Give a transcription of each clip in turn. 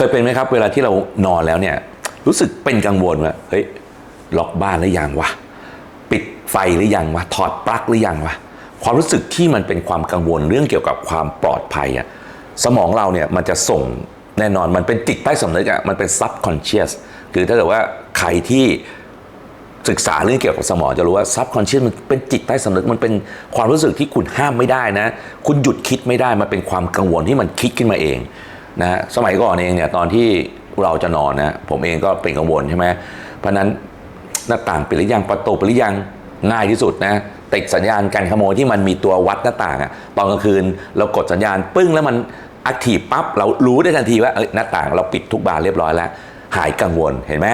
เคยเป็นไหมครับ เวลาที่เรานอนแล้วเนี่ย รู้สึกเป็นกังวลว่าเฮ้ยล็อกบ้านหรือยังวะปิดไฟหรือยังวะถอดปลั๊กหรือยังวะความรู้สึกที่มันเป็นความกังวลเรื่องเกี่ยวกับความปลอดภัยอะสมองเราเนี่ยมันจะส่งแน่นอนมันเป็นจิตใต้สำนึกอะมันเป็น subconscious คือถ้าเกิดว่าใครที่ศึกษาเรื่องเกี่ยวกับสมองจะรู้ว่าซับคอนเชียสมันเป็นจิตใต้สำนึกมันเป็นความรู้สึกที่คุณห้ามไม่ได้นะ คุณหยุดคิดไม่ได้มันเป็นความกังวลที่มันคิดขึ้นมาเอง นะสมัยก่อนเองเนี่ยตอนที่เราจะนอนนะผมเองก็เป็นกังวลใช่ไหมเพราะนั้นหน้าต่างปิดหรือยังประตูปิดหรือยังง่ายที่สุดนะติดสัญญาณการขโมยที่มันมีตัววัดหน้าต่างอะตอนกลางคืนเรากดสัญญาณปึ้งแล้วมันอักทีปั๊บเรารู้ได้ทันทีว่าเอ้ยหน้าต่างเราปิดทุกบานเรียบร้อยแล้ว หายกังวลเห็นไหม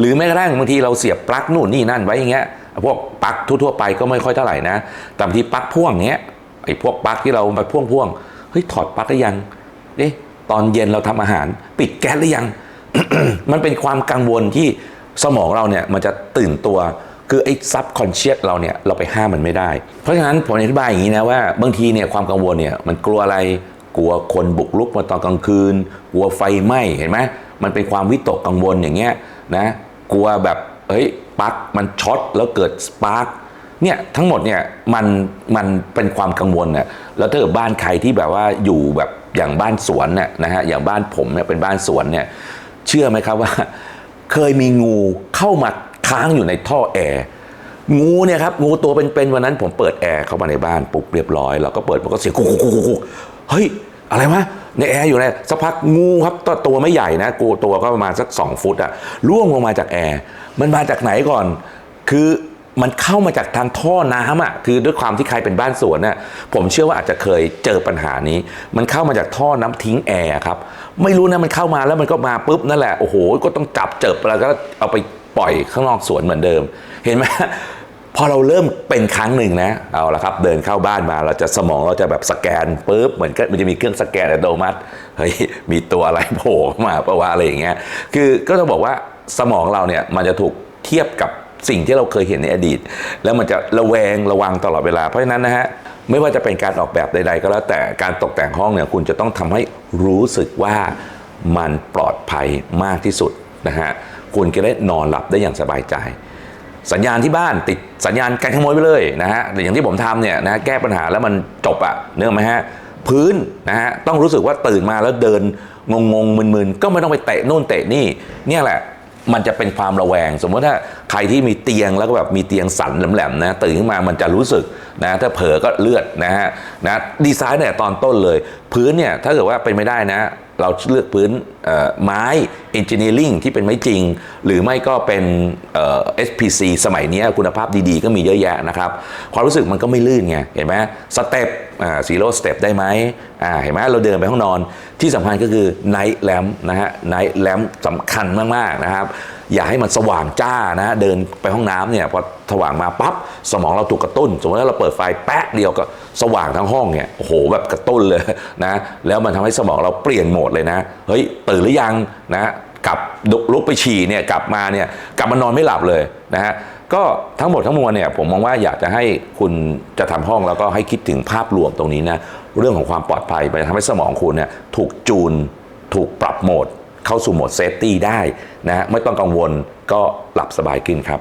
หรือแม้กระทั่งบางทีเราเสียบปลั๊กนู่นนี่นั่นไว้อย่างเงี้ยพวกปลั๊กทั่วๆไปก็ไม่ค่อยเท่าไหร่นะแต่บางทีปลั๊กพ่วงเงี้ยไอ้พวกปลั๊กที่เราไปพ่วงพ่วงเฮ้ยถอดปลั๊กหรือยังเอ๊ะ ตอนเย็นเราทำอาหาร ปิดแก๊สหรือยัง มันเป็นความกังวลที่สมองเราเนี่ยมันจะตื่นตัวคือไอ้ซับคอนเชียสเราเนี่ยเราไปห้ามมันไม่ได้ เพราะฉะนั้นผมอธิบายอย่างนี้นะว่าบางทีเนี่ยความกังวลเนี่ยมันกลัวอะไรกลัวคนบุกรุกมาตอนกลางคืน กลัวไฟไหม้เห็นไหมมันเป็นความวิตกกังวลอย่างเงี้ยนะกลัวแบบเฮ้ยปลั๊กมันช็อตแล้วเกิดสปาร์ก เนี่ยทั้งหมดเนี่ยมันมันเป็นความกังวลเนี่ยแล้วถ้าเกิดบ้านใครที่แบบว่าอยู่แบบอย่างบ้านสวนเนี่ยนะฮะอย่างบ้านผมเนี่ยเป็นบ้านสวนเนี่ยเชื่อไหมครับว่า เคยมีงูเข้ามาค้างอยู่ในท่อแอร์งูเนี่ยครับงูตัวเป็นๆวันนั้นผมเปิดแอร์เข้ามาในบ้านปุ๊บเรียบร้อยเราก็เปิดมันก็เสียงกุกกุกกุกกุกเฮ้ยอะไรวะในแอร์อยู่เลยสักพักงูครับตัวตัวไม่ใหญ่นะกูตัวก็ประมาณสัก 2 ฟุตอะล่วงลงมาจากแอร์มันมาจากไหนก่อน คือ มันเข้ามาจากทางท่อน้ำอะคือด้วยความที่ใครเป็นบ้านสวนน่ะผมเชื่อว่าอาจจะเคยเจอปัญหานี้ มันเข้ามาจากท่อน้ำทิ้งแอร์ครับไม่รู้นะมันเข้ามาแล้วมันก็มาปุ๊บนั่นแหละโอ้โหก็ต้องจับเจิบแล้วก็เอาไปปล่อยข้างนอกสวนเหมือนเดิม เห็นไหมพอเราเริ่มเป็นครั้งหนึ่งนะเอาละครับเดินเข้าบ้านมาเราจะสมองเราจะแบบสแกนปุ๊บเหมือนก็มันจะมีเครื่องสแกนอัตโนมัติเฮ้ยมีตัวอะไรโผล่มาปะวะอะไรอย่างเงี้ยคือก็จะบอกว่าสมองเราเนี่ยมันจะถูกเทียบกับ สิ่งที่เราเคยเห็นในอดีต แล้วมันจะระแวงระวังตลอดเวลาเพราะฉะนั้นนะฮะไม่ว่าจะเป็นการออกแบบใด ๆ ก็แล้วแต่การตกแต่งห้องเนี่ยคุณจะต้องทำให้รู้สึกว่ามันปลอดภัยมากที่สุดนะฮะคุณจะได้นอนหลับได้อย่างสบายใจ สัญญาณที่บ้านติดสัญญาณการขโมยไปเลยนะฮะอย่างที่ผมทำเนี่ยนะแก้ปัญหาแล้วมันจบอะเนื่องไหมฮะพื้นนะฮะต้องรู้สึกว่าตื่นมาแล้วเดินงงงมึนๆก็ไม่ต้องไปเตะนู่นเตะนี่เนี่ยแหละ มันจะเป็นความระแวง สมมติถ้าใครที่มีเตียงแล้วก็แบบมีเตียงสันแหลมๆนะตื่นขึ้นมามันจะรู้สึกนะถ้าเผลอก็เลือดนะฮะนะดีไซน์เนี่ยตอนต้นเลย พื้นเนี่ยถ้าเกิดว่าเป็นไม่ได้นะ เราเลือกพื้นเอ่อไม้เอนจิเนียริงที่เป็นไม้จริง หรือไม่ก็เป็นเอ่อ SPC สมัยนี้คุณภาพดีๆ ก็มีเยอะแยะนะครับ ความรู้สึกมันก็ไม่ลื่นไง เห็นไหมสเต็ปซีโร่สเต็ปได้ไหมอ่าเห็นไหมเราเดินไปห้องนอนที่สำคัญก็คือไนท์แลมนะฮะไนท์แลมสำคัญมากๆนะครับอย่าให้มันสว่างจ้านะฮะเดินไปห้องน้ำเนี่ยพอสว่างมาปั๊บสมองเราถูกกระตุ้น สมมติว่าเราเปิดไฟแป๊ะเดียวก็สว่างทั้งห้องเนี่ยโอ้โหแบบกระตุ้นเลยนะแล้วมันทำให้สมองเราเปลี่ยนโหมดเลยนะเฮ้ยตื่นหรือยังนะกลับลุกไปฉี่เนี่ยกลับมาเนี่ยกลับมานอนไม่หลับเลยนะฮะก็ทั้งหมดทั้งมวลเนี่ยผมมองว่าอยากจะให้คุณจะทำห้องแล้วก็ให้คิดถึงภาพรวมตรงนี้นะ เรื่องของความปลอดภัยไปทำให้สมองคุณเนี่ยถูกจูน ถูกปรับโหมด เข้าสู่โหมดเซฟตี้ได้นะฮะไม่ต้องกังวลก็หลับสบายขึ้นครับ